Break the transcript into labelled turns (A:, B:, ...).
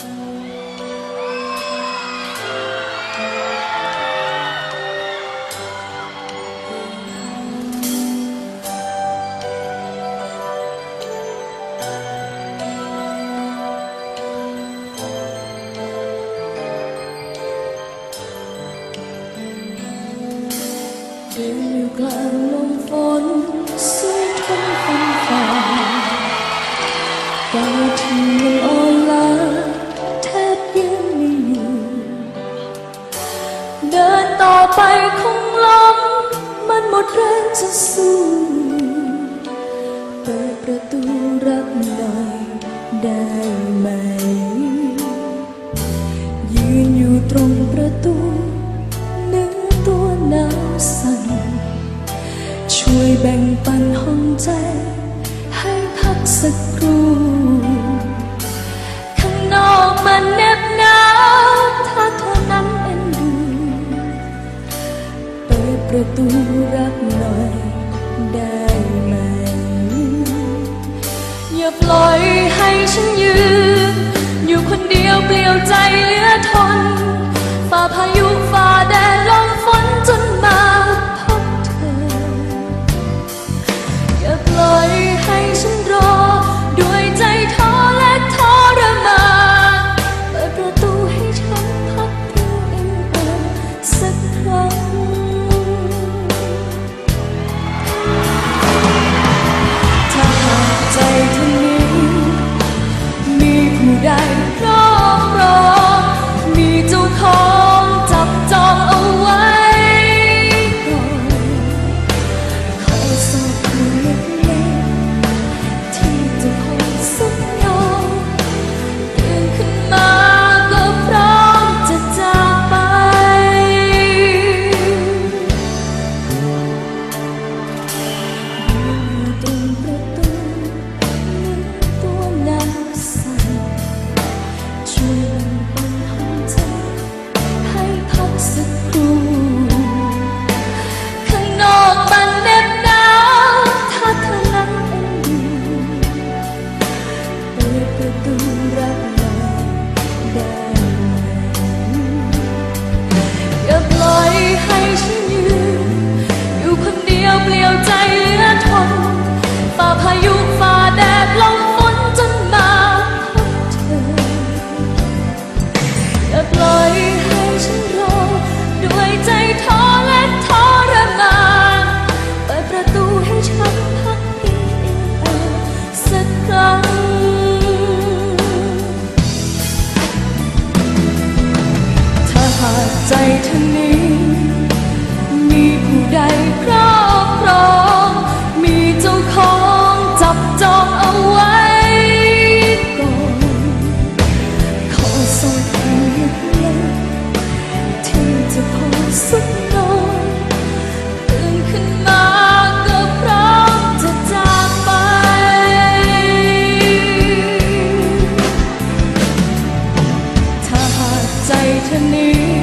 A: Here you come. ต่อไปคงล้มมันหมดแรงจะสู้เปิดประตูรับหน่อยได้ไหม ยืนอยู่ตรงประตูเนื้อตัวหนาวสั่นช่วยแบ่งปันห้องใจ ให้พักสักครู่ ประตูรักหน่อยได้ไหม อย่าปล่อยให้ฉันยืน de tu. มีผู้ใดครอบครอง มีเจ้าของจับจองเอาไว้ก่อนขอส่งเพียงเล็ที่จะพอสุขนอตื่นขึ้นมาก็พร้อมจะจากไป ถ้าหากใจเธอนี้